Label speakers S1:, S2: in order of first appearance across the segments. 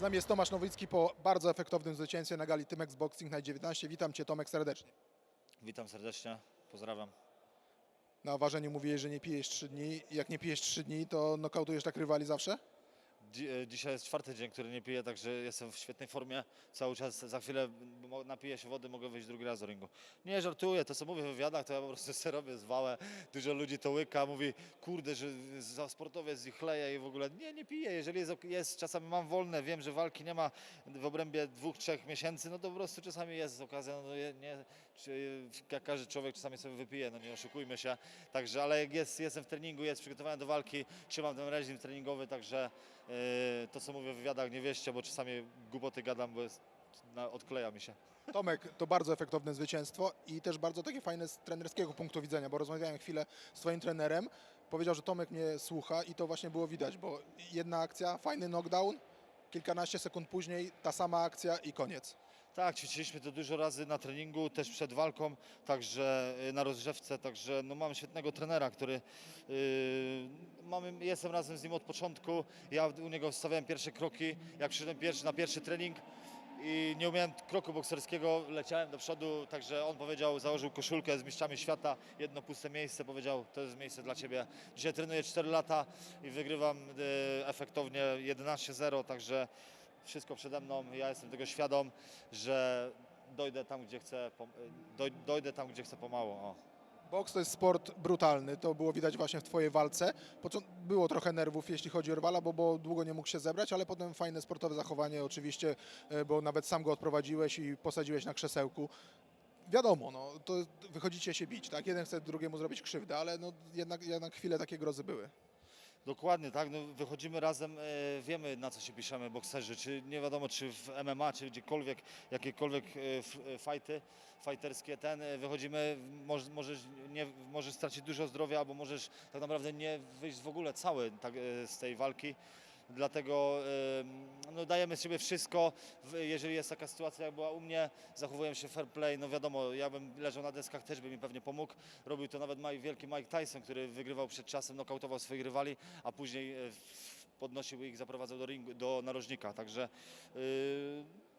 S1: nami jest Tomasz Nowicki po bardzo efektownym zwycięstwie na gali Tymex Boxing na 19. Witam Cię Tomek serdecznie.
S2: Witam serdecznie, pozdrawiam.
S1: Na ważeniu mówiłeś, że nie pijesz 3 dni. Jak nie pijesz 3 dni, to nokautujesz tak rywali zawsze?
S2: E, Dzisiaj jest czwarty dzień, który nie piję, także jestem w świetnej formie. Cały czas, za chwilę napiję się wody, mogę wyjść drugi raz do ringu. Nie żartuję, to co mówię w wywiadach, to ja po prostu sobie robię zwałę. Dużo ludzi to łyka, mówi, kurde, że za sportowiec i chleje i w ogóle. Nie, nie piję. Jeżeli jest, jest, czasami mam wolne, wiem, że walki nie ma w obrębie dwóch, trzech miesięcy, no to po prostu czasami jest okazja, no nie, czy, każdy człowiek czasami sobie wypije, no nie oszukujmy się. Także, ale jak jest, jestem w treningu, jest przygotowany do walki, trzymam ten reżim treningowy, także Yy, to co mówię w wywiadach nie wierzcie, bo czasami głupoty gadam, bo jest, na, odkleja mi się.
S1: Tomek, to bardzo efektowne zwycięstwo i też bardzo takie fajne z trenerskiego punktu widzenia, bo rozmawiałem chwilę z Twoim trenerem. Powiedział, że Tomek mnie słucha i to właśnie było widać, bo jedna akcja, fajny knockdown, kilkanaście sekund później ta sama akcja i koniec.
S2: Tak, ćwiczyliśmy to dużo razy na treningu, też przed walką, także yy, na rozgrzewce, także no, mam świetnego trenera, który yy, mamy, jestem razem z nim od początku. Ja u niego wstawiałem pierwsze kroki, jak przyszedłem pierwszy na pierwszy trening i nie umiałem kroku bokserskiego, leciałem do przodu, także on powiedział, założył koszulkę z mistrzami świata, jedno puste miejsce, powiedział, to jest miejsce dla Ciebie. Dzisiaj trenuję 4 lata i wygrywam yy, efektownie 11-0, także wszystko przede mną, ja jestem tego świadom, że dojdę tam, gdzie chcę, doj, dojdę tam, gdzie chcę pomału. O.
S1: Boks to jest sport brutalny, to było widać właśnie w Twojej walce. Było trochę nerwów, jeśli chodzi o rywala, bo, bo długo nie mógł się zebrać, ale potem fajne sportowe zachowanie oczywiście, e, bo nawet sam go odprowadziłeś i posadziłeś na krzesełku. Wiadomo, no, to wychodzicie się bić, tak? Jeden chce drugiemu zrobić krzywdę, ale no, jednak, jednak chwile takie grozy były.
S2: Dokładnie, tak, no, wychodzimy razem, e, wiemy na co się piszemy bokserzy, czy nie wiadomo czy w MMA, czy gdziekolwiek, jakiekolwiek e, f- e, fajty, fajterskie, ten, e, wychodzimy, możesz, możesz, nie, możesz stracić dużo zdrowia, albo możesz tak naprawdę nie wyjść w ogóle cały tak, e, z tej walki. Dlatego no, dajemy z siebie wszystko. Jeżeli jest taka sytuacja, jak była u mnie, zachowujemy się fair play. No wiadomo, ja bym leżał na deskach, też by mi pewnie pomógł. Robił to nawet wielki Mike Tyson, który wygrywał przed czasem, nokautował swoich rywali, a później e, podnosił ich, zaprowadzał do ringu, do narożnika. Także yy,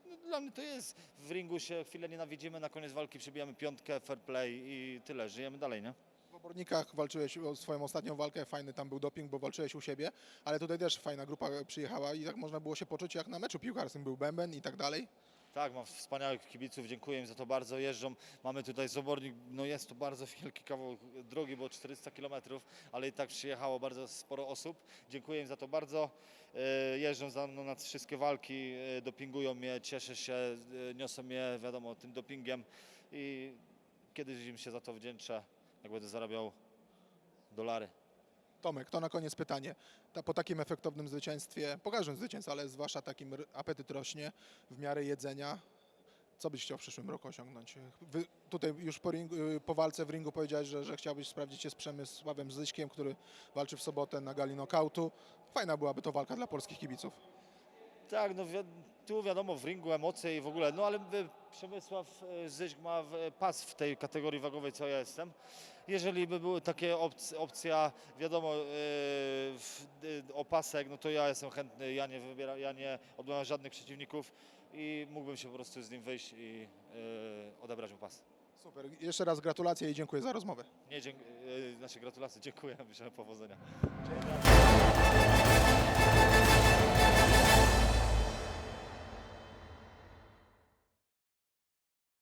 S2: no, dla mnie to jest. W ringu się chwilę nienawidzimy, na koniec walki przybijamy piątkę, fair play i tyle. Żyjemy dalej, nie?
S1: Obornikach walczyłeś o swoją ostatnią walkę, fajny tam był doping, bo walczyłeś u siebie, ale tutaj też fajna grupa przyjechała i tak można było się poczuć jak na meczu piłkarskim, był bęben i tak dalej.
S2: Tak, mam wspaniałych kibiców, dziękuję im za to bardzo. Jeżdżą, mamy tutaj Zobornik, no jest to bardzo wielki kawał drogi, bo 400 km, ale i tak przyjechało bardzo sporo osób. Dziękuję im za to bardzo. E, Jeżdżą za mną na wszystkie walki, e, dopingują mnie, cieszę się, e, niosą mnie, wiadomo, tym dopingiem i kiedyś im się za to wdzięczę, jak będę zarabiał dolary.
S1: Tomek, to na koniec pytanie. Ta, po takim efektownym zwycięstwie, po każdym zwycięstwie, ale zwłaszcza takim apetyt rośnie w miarę jedzenia. Co byś chciał w przyszłym roku osiągnąć? Wy, tutaj już po, ringu, y, po walce w ringu powiedziałeś, że, że chciałbyś sprawdzić się z Przemysławem Zyśkiem, który walczy w sobotę na gali nokautu. Fajna byłaby to walka dla polskich kibiców.
S2: Tak, no tu wiadomo w ringu emocje i w ogóle, no ale y, Przemysław y, Zyśk ma w- pas w tej kategorii wagowej, co ja jestem. Jeżeli by były takie opc- opcja, wiadomo, y, w, y, opasek, no to ja jestem chętny, ja nie wybieram, ja nie odmawiam żadnych przeciwników i mógłbym się po prostu z nim wyjść i y, odebrać mu pas.
S1: Super. Jeszcze raz gratulacje i dziękuję za rozmowę.
S2: Nie, dziękuję, znaczy gratulacje, dziękuję, życzę powodzenia.
S1: Dziękuję.